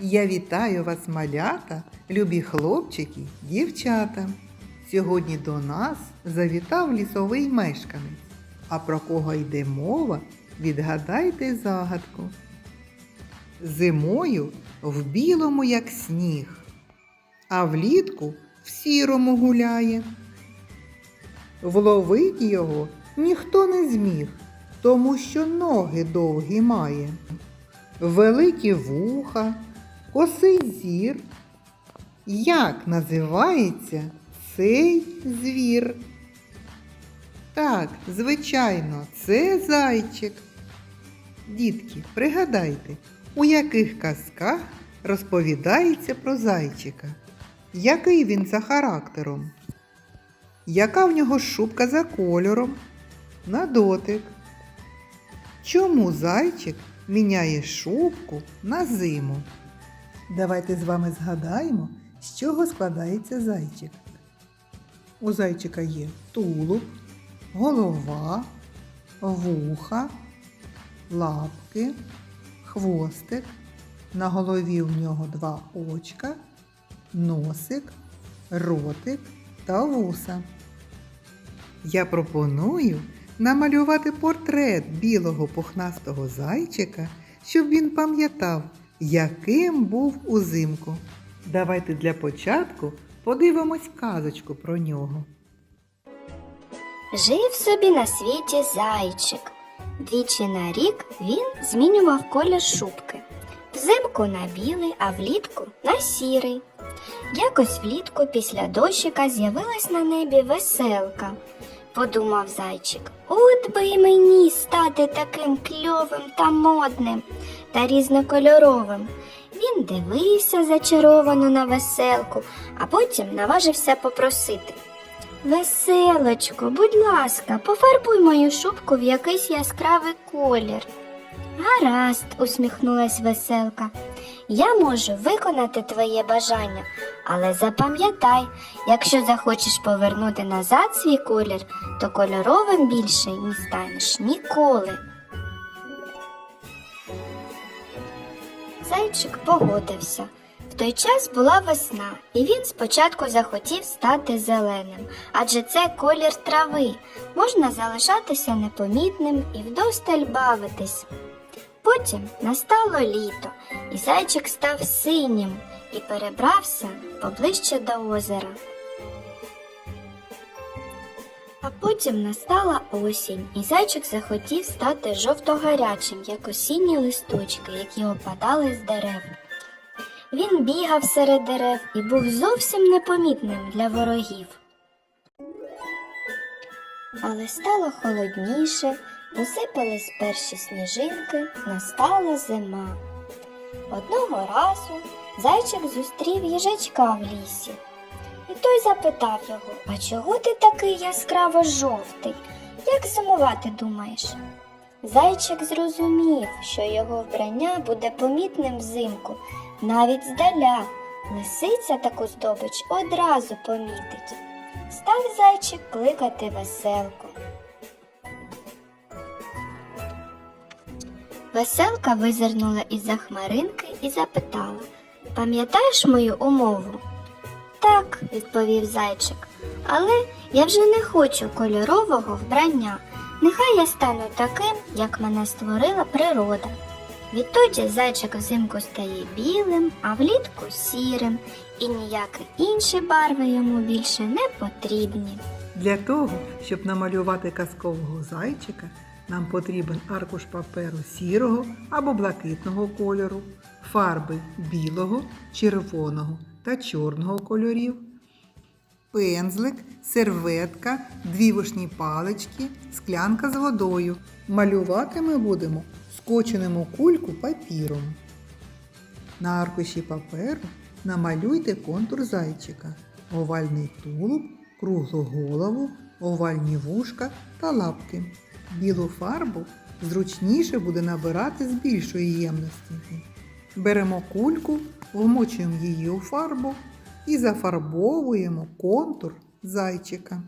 Я вітаю вас, малята, любі хлопчики, дівчата. Сьогодні до нас завітав лісовий мешканець. А про кого йде мова, відгадайте загадку. Зимою в білому, як сніг, а влітку в сірому гуляє. Вловить його ніхто не зміг, тому що ноги довгі має. Великі вуха, косий зір. Як називається цей звір? Так, звичайно, це зайчик. Дітки, пригадайте, у яких казках розповідається про зайчика? Який він за характером? Яка в нього шубка за кольором? На дотик. Чому зайчик міняє шубку на зиму? Давайте з вами згадаємо, з чого складається зайчик. У зайчика є тулуб, голова, вуха, лапки, хвостик. На голові в нього два очка, носик, ротик та вуса. Я пропоную намалювати портрет білого пухнастого зайчика, щоб він пам'ятав, яким був узимку. Давайте для початку подивимось казочку про нього. Жив собі на світі зайчик. Двічі на рік він змінював колір шубки. Взимку на білий, а влітку на сірий. Якось влітку після дощика з'явилась на небі веселка. Подумав зайчик, от би й мені стати таким кльовим та модним та різнокольоровим. Він дивився зачаровано на веселку, а потім наважився попросити. Веселочко, будь ласка, пофарбуй мою шубку в якийсь яскравий колір. Гаразд, усміхнулась веселка. Я можу виконати твоє бажання, але запам'ятай, якщо захочеш повернути назад свій колір, то кольоровим більше не станеш ніколи. Зайчик погодився. В той час була весна, і він спочатку захотів стати зеленим, адже це колір трави, можна залишатися непомітним і вдосталь бавитись. Потім настало літо, і зайчик став синім і перебрався поближче до озера. А потім настала осінь, і зайчик захотів стати жовто-гарячим, як осінні листочки, які опадали з дерев. Він бігав серед дерев і був зовсім непомітним для ворогів. Але стало холодніше, посипались перші сніжинки, настала зима. Одного разу зайчик зустрів їжачка в лісі. І той запитав його, а чого ти такий яскраво жовтий? Як зимувати думаєш? Зайчик зрозумів, що його вбрання буде помітним взимку, навіть здаля. Лисиця таку здобич одразу помітить. Став зайчик кликати веселку. Веселка визирнула із-за хмаринки і запитала Пам'ятаєш мою умову? Так, відповів зайчик, але я вже не хочу кольорового вбрання. Нехай я стану таким, як мене створила природа. Відтоді зайчик взимку стає білим, а влітку сірим, і ніякі інші барви йому більше не потрібні. Для того, щоб намалювати казкового зайчика, нам потрібен аркуш паперу сірого або блакитного кольору, фарби білого, червоного та чорного кольорів, пензлик, серветка, дві вушні палички, склянка з водою. Малювати ми будемо скоченим у кульку папіром. На аркуші паперу намалюйте контур зайчика, овальний тулуб, круглу голову, овальні вушка та лапки. Білу фарбу зручніше буде набирати з більшої ємності. Беремо кульку, вмочуємо її у фарбу і зафарбовуємо контур зайчика.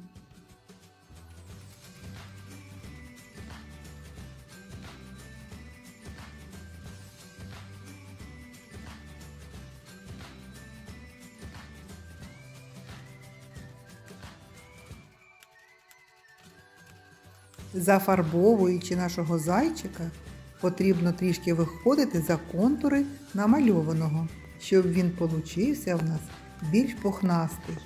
Зафарбовуючи нашого зайчика, потрібно трішки виходити за контури намальованого, щоб він получився в нас більш пухнастий.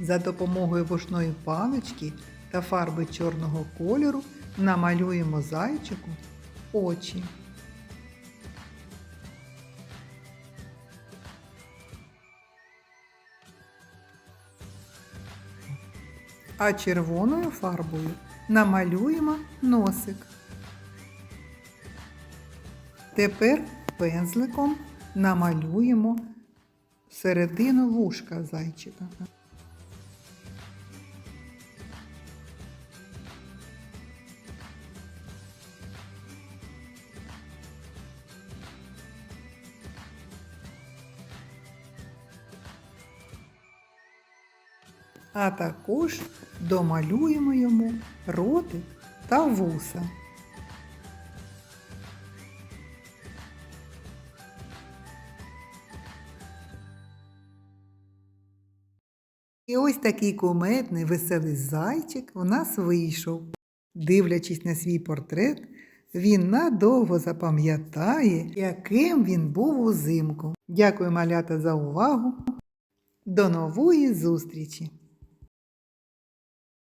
За допомогою вушної палички та фарби чорного кольору намалюємо зайчику очі. А червоною фарбою намалюємо носик. Тепер пензликом намалюємо середину вушка зайчика. А також домалюємо йому ротик та вуса. І ось такий куметний веселий зайчик у нас вийшов. Дивлячись на свій портрет, він надовго запам'ятає, яким він був узимку. Дякую, малята, за увагу. До нової зустрічі!